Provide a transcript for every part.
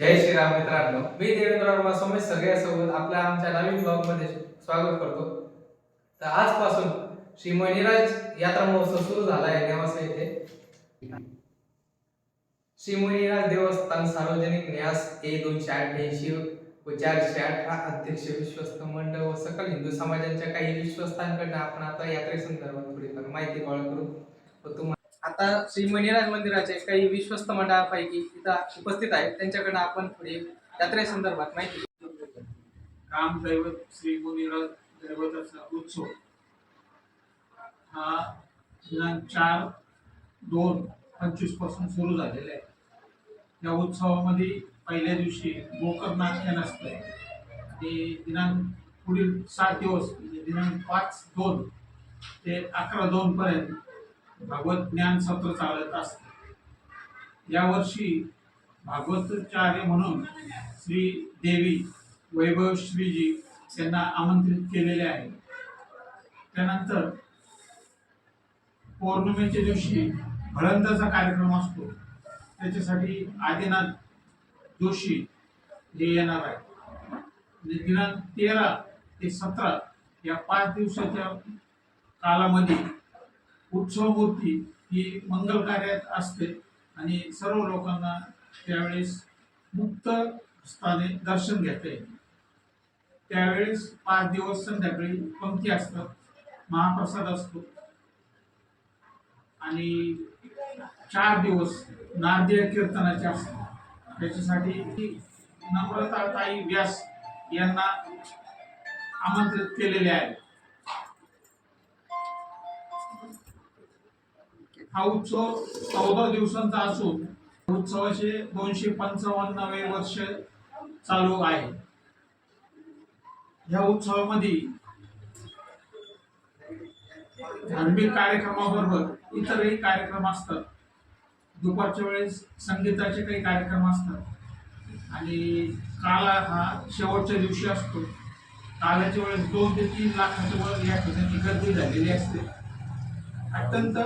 जय श्रीराम मित्रांनो. मी देवेंद्र वर्मा समेत सगळ्यासोबत आपल्या आमच्या नवीन ब्लॉगमध्ये स्वागत करतो. तर आजपासून श्री मणिराज यात्रा महोत्सव सुरू झाला आहे नेवासा येथे. श्री मणिराज देवस्थान सार्वजनिक न्यास ए दोनशे अठ्ठ्याऐंशी व चारशे आठ अध्यक्ष विश्वस्त मंडळ व सकल हिंदू समाजांच्या काही विश्वस्तांकडनं आपण आता यात्रेसंदर्भात थोडीफार माहिती गोळा करू व तुम्हाला आता श्री मणिराज मंदिराचे काही विश्वस्त मंडळापैकी इथं उपस्थित आहेत. त्यांच्याकडनं आपण थोडी यात्रेसंदर्भात माहिती काम दैवत श्री मुनिराज दैवताचा उत्सव. हा दिनांक चार दोन पंचवीसपासून सुरू झालेला आहे. या उत्सवामध्ये पहिल्या दिवशी गोकर नाट्य नसतं आणि दिनांक पुढील सात दिवस म्हणजे दिनांक पाच दोन ते अकरा दोन पर्यंत भागवत ज्ञान सत्र चालत असते. यावर्षी भागवताचार्य म्हणून श्री देवी वैभव श्रीजी यांना आमंत्रित केलेले आहे. त्यानंतर पौर्णिमेच्या दिवशी भळंदाचा कार्यक्रम असतो. त्याच्यासाठी आदिनाथ जोशी हे येणार आहे म्हणजे दिनांक तेरा ते सतरा या पाच दिवसाच्या कालामध्ये उत्सव मूर्ती ही मंगल कार्यात असते. आणि सर्व लोकांना त्यावेळेस मुक्त स्थाने दर्शन घेता येते. त्यावेळेस पाच दिवस संध्याकाळी पंक्ती असतात. महाप्रसाद असतो. आणि चार दिवस नारदीय कीर्तनाचे असतात. त्याच्यासाठी नम्रता ताई व्यास यांना आमंत्रित केलेले आहे. हा उत्सव चौदा दिवसांचा असून उत्सवाचे दोनशे पंचावन्नावे वर्ष चालू आहे. या उत्सवामध्ये धार्मिक कार्यक्रमाबरोबर इतरही कार्यक्रम असतात. दुपारच्या वेळेस संगीताचे काही कार्यक्रम असतात. आणि काला हा शेवटच्या दिवशी असतो. कालाच्या वेळेस दोन ते तीन लाखाच्या वर या ठिकाणी गर्दी झालेली असते. अत्यंत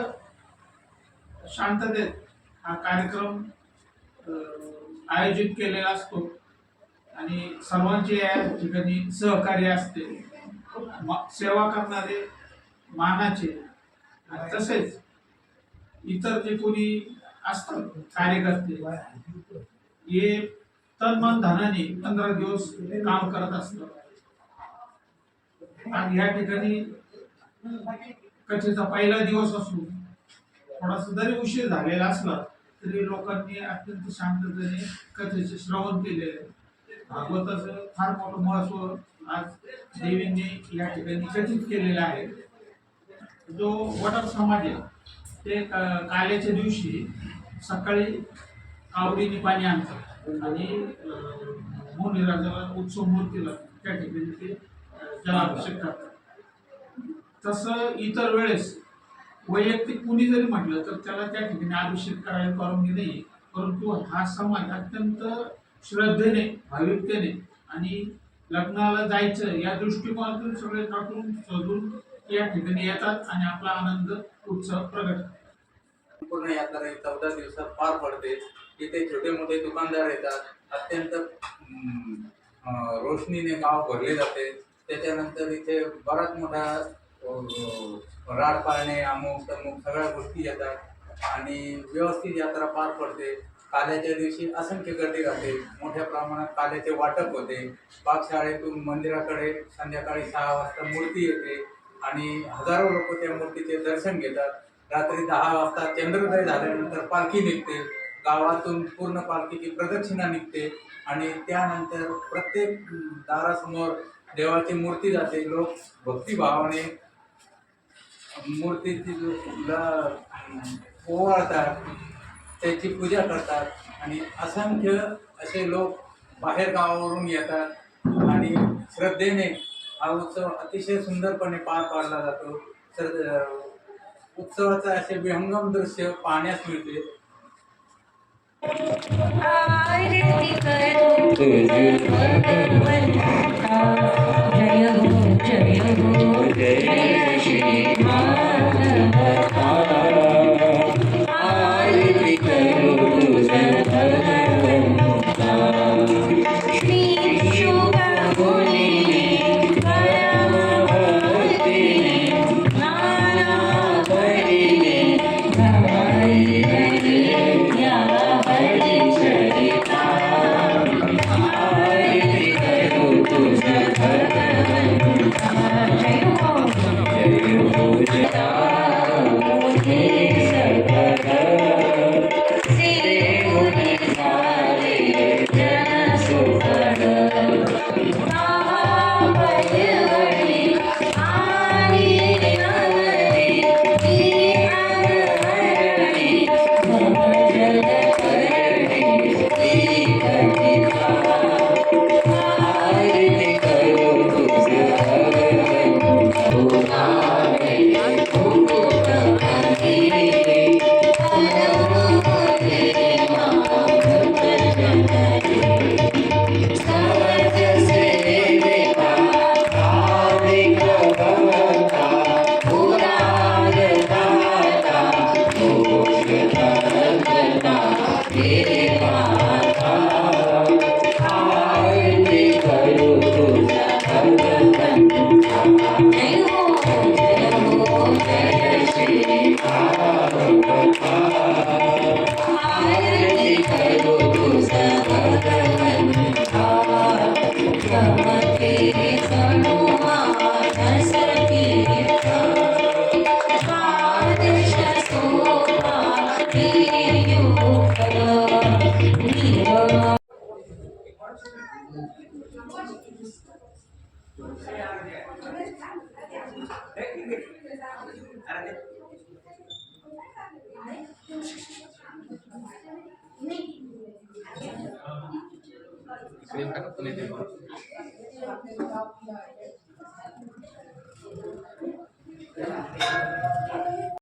शांततेत हा कार्यक्रम आयोजित केलेला असतो. आणि सर्वांचे या ठिकाणी सहकार्य असते. सेवा करणारे मानाचे आणि तसेच इतर जे कोणी असतात कार्यकर्ते हे तन मन धनाने पंधरा दिवस काम करत असतात. आणि या ठिकाणी कथेचा पहिला दिवस असून थोडासा जरी उशीर झालेला असला तरी लोकांनी अत्यंत शांततेने कथेचे श्रवण केले आहे. भागवताचं फार मोठं महत्त्व आज देवींनी या ठिकाणी कथित केलेलं आहे जो वडर समाज आहे ते काल्याच्या दिवशी सकाळी कावडीने पाणी आणतात आणि मुनिराजाला उत्सव मूर्तीला त्या ठिकाणी ते जलाभिषेक करतात तसं इतर वेळेस वैयक्तिक कुणी जरी म्हटलं तर त्याला त्या ठिकाणी अभिषेक करायला परवानगी नाही परंतु हा समाज अत्यंत श्रद्धेने भाविकतेने आणि लग्नाला जायचं या दृष्टिकोनातून सगळे नटून सजून या ठिकाणी येतात आणि आपला आनंद उत्सव प्रगट पूर्ण यात्रा ही चौदा दिवसात पार पडते. इथे छोटे मोठे दुकानदार येतात. अत्यंत रोशनीने गाव भरले जाते. त्याच्यानंतर इथे बराच मोठा राड पाळणे अमुक तमुक सगळ्या गोष्टी येतात. आणि व्यवस्थित यात्रा पार पडते. काल्याच्या दिवशी असंख्य गर्दी राहते. मोठ्या प्रमाणात काल्याचे वाटप होते. पाकशाळेतून मंदिराकडे संध्याकाळी सहा वाजता मूर्ती येते आणि हजारो लोक त्या मूर्तीचे दर्शन घेतात. रात्री दहा वाजता चंद्रोदय झाल्यानंतर पालखी निघते. गावातून पूर्ण पालखीची प्रदक्षिणा निघते आणि त्यानंतर प्रत्येक दारासमोर देवाची मूर्ती जाते. लोक भक्तिभावाने मूर्तीची ओवाळतात त्याची पूजा करतात आणि असंख्य असे लोक बाहेर गावावरून येतात आणि श्रद्धेने हा उत्सव अतिशय सुंदरपणे पार पाडला जातो तर उत्सवाचं असे विहंगम दृश्य पाहण्यास मिळते My. Ini kan